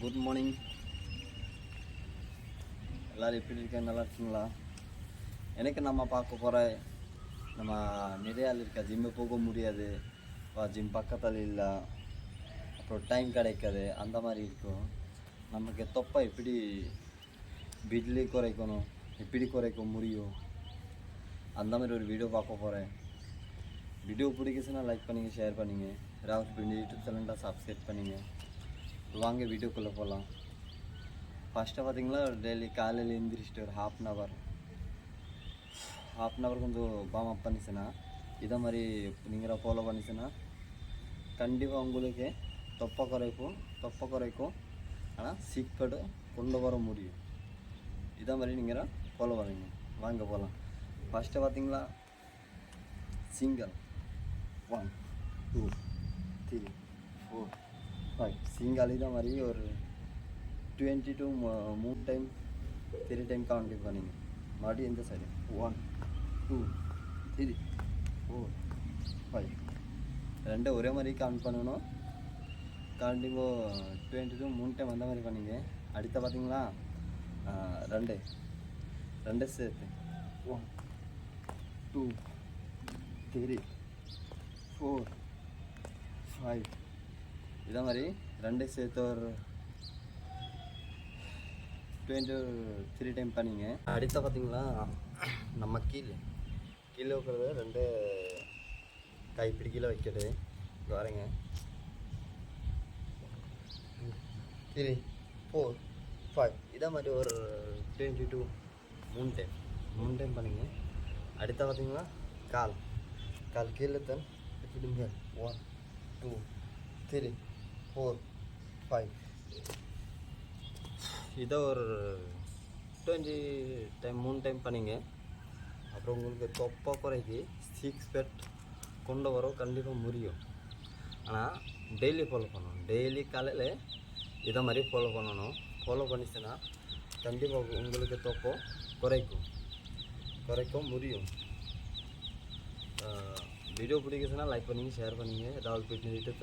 Good morning எல்லோரும் எப்படி இருக்கேன் நல்லா இருக்கீங்களா? எனக்கு நம்ம பார்க்க போகிற நம்ம நிறையா இருக்க? இருக்கா ஜிம்மு போக முடியாது. ஜிம் பக்கத்தில் இல்லை. அப்புறம் டைம் கிடைக்காது. அந்த மாதிரி இருக்கும். நமக்கு தொப்பை எப்படி பிட்லி குறைக்கணும்? எப்படி குறைக்க முடியும்? அந்த மாதிரி ஒரு வீடியோ பார்க்க போகிறேன் வீடியோ பிடிக்குச்சுன்னா லைக் பண்ணிங்க ஷேர் பண்ணுங்க. ராகுல் பிண்டி யூடியூப் சேனல்டா சப்ஸ்கிரைப் பண்ணுங்க. வாங்க வீடியோக்குள்ளே போகலாம். ஃபஸ்ட்டு பார்த்தீங்களா டெய்லி காலையில் எழுந்திரிச்சிட்டு ஒரு half an hour half an hour கொஞ்சம் வார்ம் அப் பண்ணிச்சுன்னா இதை மாதிரி நீங்கள் ஃபாலோ பண்ணிச்சுன்னா கண்டிப்பாக உங்களுக்கு தொப்பை குறைக்கும் தொப்பை குறைக்கும். ஆனால் சீக்கிரம் கொண்டு வர முடியும். இதை மாதிரி நீங்கள் ஃபாலோ பண்ணுங்க. வாங்க போகலாம். ஃபஸ்ட்டு பார்த்தீங்களா single one two three four five தான் மாதிரி ஒரு டுவெண்ட்டி டூ மூணு டைம் த்ரீ டைம் கவுண்ட் பண்ணிங்க மறுபடியும் இந்த side one two three four five ரெண்டும் ஒரே மாதிரி கவுண்ட் பண்ணணும் கண்டிப்போ டுவெண்ட்டி டூ மூணு டைம் அந்த மாதிரி பண்ணிங்க அடுத்த பார்த்தீங்களா ரெண்டு ரெண்டு சேர்த்து one two three four five இதே மாதிரி ரெண்டு சேர்த்து ஒரு டுவெண்ட்டி த்ரீ டைம் பண்ணிங்க. அடுத்த பார்த்தீங்களா? நம்ம கீழே கீழே வைக்கிறது ரெண்டு கைப்பிடி கீழே வைக்கிறது வரேங்க த்ரீ ஃபோர் ஃபைவ் இதே மாதிரி ஒரு டுவெண்ட்டி டூ மூணு டைம் மூணு டைம் பண்ணிங்க. அடுத்த பார்த்தீங்களா? கால். கால் கீழே தன் இப்படிங்க one two three four five இதை ஒரு டுவெண்ட்டி டைம் மூணு டைம் பண்ணிங்க. அப்புறம் உங்களுக்கு தொப்பை குறைக்கு சிக்ஸ் பெட் கொண்டு வரோம் கண்டிப்பாக முடியும் ஆனால் டெய்லி ஃபாலோ பண்ணணும். டெய்லி காலையில் இதை மாதிரி ஃபாலோ பண்ணணும். ஃபாலோ பண்ணிச்சுன்னா கண்டிப்பாக உங்களுக்கு தொப்பம் குறைக்கும். குறைக்க முடியும் வீடியோ பிடிக்குதுன்னா லைக் பண்ணிங்க ஷேர் பண்ணுங்க. ஏதாவது போயிட்டு யூடியூப்